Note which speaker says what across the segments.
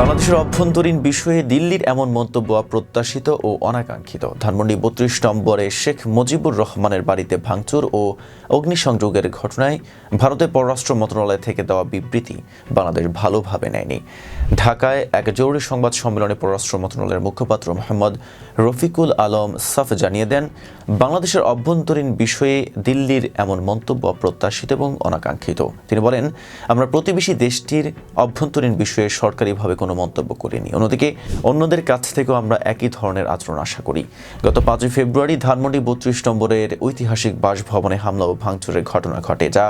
Speaker 1: বাংলাদেশের অভ্যন্তরীণ বিষয়ে দিল্লির এমন মন্তব্য অপ্রত্যাশিত ও অনাকাঙ্ক্ষিত। ধানমন্ডি বত্রিশ নম্বরে শেখ মুজিবুর রহমানের বাড়িতে ভাঙচুর ও অগ্নিসংযোগের ঘটনায় ভারতের পররাষ্ট্র মন্ত্রণালয় থেকে দেওয়া বিবৃতি বাংলাদেশ ভালোভাবে নেয়নি। ঢাকায় এক জরুরি সংবাদ সম্মেলনে পররাষ্ট্র মন্ত্রণালয়ের মুখপাত্র মোহাম্মদ রফিকুল আলম সাফ জানিয়ে দেন, বাংলাদেশের অভ্যন্তরীণ বিষয়ে দিল্লির এমন মন্তব্য অপ্রত্যাশিত এবং অনাকাঙ্ক্ষিত। তিনি বলেন, আমরা প্রতিবেশী দেশটির অভ্যন্তরীণ বিষয়ে সরকারিভাবে কোনো মন্তব্য করিনি। অন্যদিকে, অন্যদের কাছ থেকেও আমরা একই ধরনের আচরণ আশা করি। গত পাঁচই ফেব্রুয়ারি ধানমন্ডি বত্রিশ নম্বরের ঐতিহাসিক বাসভবনে হামলা ও ভাঙচুরের ঘটনা ঘটে, যা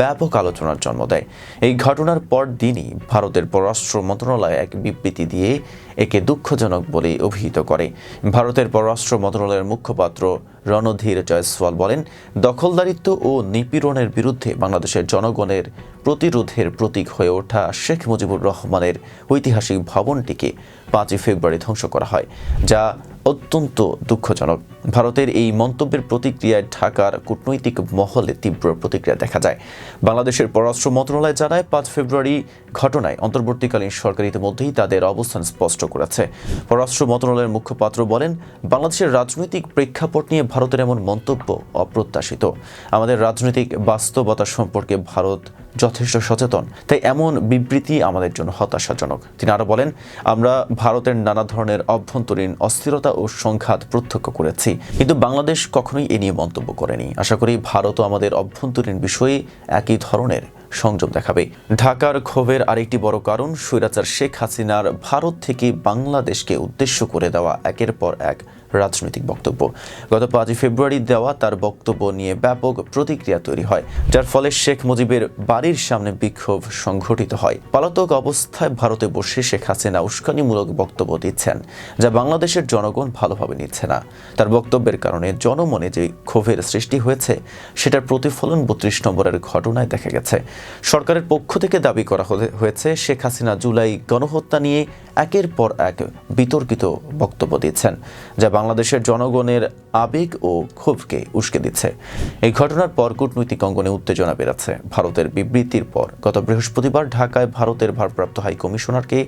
Speaker 1: ব্যাপক আলোচনার জন্ম দেয়। এই ঘটনার পর দিনই ভারতের পররাষ্ট্র মন্ত্রণালয় এক বিবৃতি দিয়ে একে দুঃখজনক বলে অভিহিত করে। ভারতের পররাষ্ট্র মন্ত্রণালয়ের মুখপাত্র রণধীর জয়সওয়াল বলেন, দখলদারিত্ব ও নিপীড়নের বিরুদ্ধে বাংলাদেশের জনগণের প্রতিরোধের প্রতীক হয়ে ওঠা শেখ মুজিবুর রহমানের ঐতিহাসিক ভবনটিকে পাঁচই ফেব্রুয়ারি ধ্বংস করা হয়, যা অত্যন্ত দুঃখজনক। ভারতের এই মন্তব্যের প্রতিক্রিয়ায় ঢাকার কূটনৈতিক মহলে তীব্র প্রতিক্রিয়া দেখা যায়। বাংলাদেশের পররাষ্ট্র মন্ত্রণালয় জানায়, পাঁচ ফেব্রুয়ারি ঘটনায় অন্তর্বর্তীকালীন সরকার ইতিমধ্যেই তাদের অবস্থান স্পষ্ট করেছে। পররাষ্ট্র মন্ত্রণালয়ের মুখপাত্র বলেন, বাংলাদেশের রাজনৈতিক প্রেক্ষাপট নিয়ে ভারতের এমন মন্তব্য অপ্রত্যাশিত। আমাদের রাজনৈতিক বাস্তবতা সম্পর্কে ভারত যথেষ্ট সচেতন। তাই এমন বিবৃতি আমাদের জন্য হতাশাজনক। তিনি আরও বলেন, আমরা ভারতের নানা ধরনের অভ্যন্তরীণ অস্থিরতা ও সংঘাত প্রত্যক্ষ করেছি, কিন্তু বাংলাদেশ কখনোই এ নিয়ে মন্তব্য করেনি। আশা করি ভারতও আমাদের অভ্যন্তরীণ বিষয়ে একই ধরনের সংযম দেখাবে। ঢাকার ক্ষোভের আরেকটি বড় কারণ, স্বৈরাচার শেখ হাসিনার ভারত থেকে বাংলাদেশকে উদ্দেশ্য করে দেওয়া একের পর এক রাজনৈতিক বক্তব্য। গত পাঁচই ফেব্রুয়ারি দেওয়া তার বক্তব্য নিয়ে ব্যাপক প্রতিক্রিয়া তৈরি হয়, যার ফলে শেখ মুজিবের বাড়ির সামনে বিক্ষোভ সংঘটিত হয়। পলাতক অবস্থায় ভারতে বসে শেখ হাসিনা উস্কানিমূলক বক্তব্য দিচ্ছেন, যা বাংলাদেশের জনগণ ভালোভাবে নিচ্ছে না। তার বক্তব্যের কারণে জনমনে যে ক্ষোভের সৃষ্টি হয়েছে, সেটার প্রতিফলন বত্রিশ নম্বরের ঘটনায় দেখা গেছে। সরকারের পক্ষ থেকে দাবি করা হয়েছে, শেখ হাসিনা জুলাই গণহত্যা নিয়ে একের পর এক বিতর্কিত বক্তব্য দিচ্ছেন, যা বাংলাদেশের জনগণের আবেগ ও ক্ষোভকে উস্কে দিচ্ছে। এই ঘটনার পর কূটনৈতিক অঙ্গনে উত্তেজনা বেড়েছে। ভারতের বিবৃতির পর গত বৃহস্পতিবার ঢাকায় ভারতের ভারপ্রাপ্ত হাইকমিশনারকে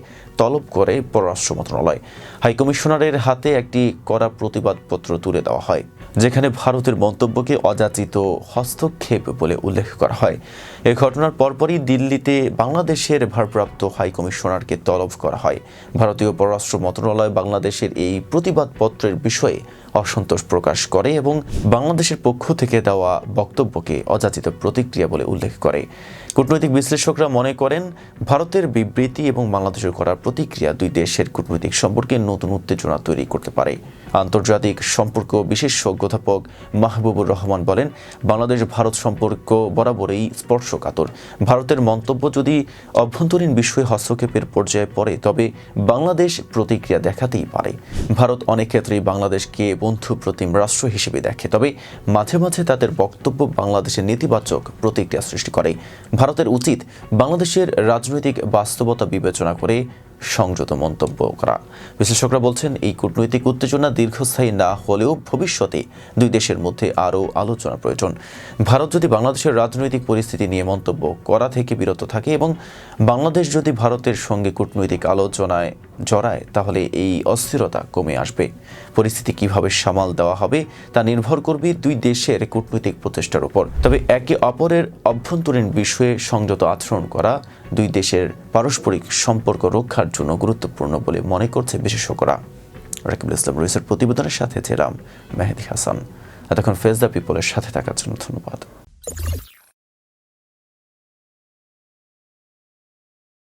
Speaker 1: তলব করে পররাষ্ট্র মন্ত্রণালয়। হাইকমিশনারের হাতে একটি কড়া প্রতিবাদপত্র তুলে দেওয়া হয়। যেখানে ভারতের মন্তব্যকে অযাচিত হস্তক্ষেপ বলে উল্লেখ করা হয়। এ ঘটনার পরপরই দিল্লিতে বাংলাদেশের ভারপ্রাপ্ত হাই কমিশনারকে তলব করা হয়। ভারতীয় পররাষ্ট্র মন্ত্রণালয় বাংলাদেশের এই প্রতিবাদপত্রের বিষয়ে অসন্তোষ প্রকাশ করে এবং বাংলাদেশের পক্ষ থেকে দেওয়া বক্তব্যকে অযাচিত প্রতিক্রিয়া বলে উল্লেখ করে। কূটনৈতিক বিশ্লেষকরা মনে করেন, ভারতের বিবৃতি এবং বাংলাদেশের করার প্রতিক্রিয়া দুই দেশের কূটনৈতিক সম্পর্কে নতুন উত্তেজনা তৈরি করতে পারে। আন্তর্জাতিক সম্পর্ক বিশেষজ্ঞ অধ্যাপক মাহবুবুর রহমান বলেন, বাংলাদেশ ভারত সম্পর্ক বরাবরই স্পর্শকাতর। ভারতের মন্তব্য যদি অভ্যন্তরীণ বিষয়ে হস্তক্ষেপের পর্যায়ে পড়ে, তবে বাংলাদেশ প্রতিক্রিয়া দেখাতেই পারে। ভারত অনেক ক্ষেত্রেই বাংলাদেশকে বন্ধু প্রতিম রাষ্ট্র হিসেবে দেখে, তবে মাঝে মাঝে তাদের বক্তব্য বাংলাদেশের নেতিবাচক প্রতিক্রিয়া সৃষ্টি করে। ভারতের উচিত বাংলাদেশের রাজনৈতিক বাস্তবতা বিবেচনা করে সংযত মন্তব্য করা। বিশ্লেষকরা বলছেন, এই কূটনৈতিক উত্তেজনা দীর্ঘস্থায়ী না হলেও ভবিষ্যতে দুই দেশের মধ্যে আরও আলোচনা প্রয়োজন। ভারত যদি বাংলাদেশের রাজনৈতিক পরিস্থিতি নিয়ে মন্তব্য করা থেকে বিরত থাকে এবং বাংলাদেশ যদি ভারতের সঙ্গে কূটনৈতিক আলোচনায় জড়ায়, তাহলে এই অস্থিরতা কমে আসবে। পরিস্থিতি কীভাবে সামাল দেওয়া হবে, তা নির্ভর করবে দুই দেশের কূটনৈতিক প্রচেষ্টার উপর। তবে একে অপরের অভ্যন্তরীণ বিষয়ে সংযত আচরণ করা দুই দেশের পারস্পরিক সম্পর্ক রক্ষার জন্য গুরুত্বপূর্ণ বলে মনে করছে বিশেষজ্ঞরা। রাকিবুল ইসলাম রইসের প্রতিবেদনের সাথে ছিলাম মেহেদি হাসান। এতক্ষণ ফেজ দ্য পিপলের সাথে থাকার জন্য ধন্যবাদ।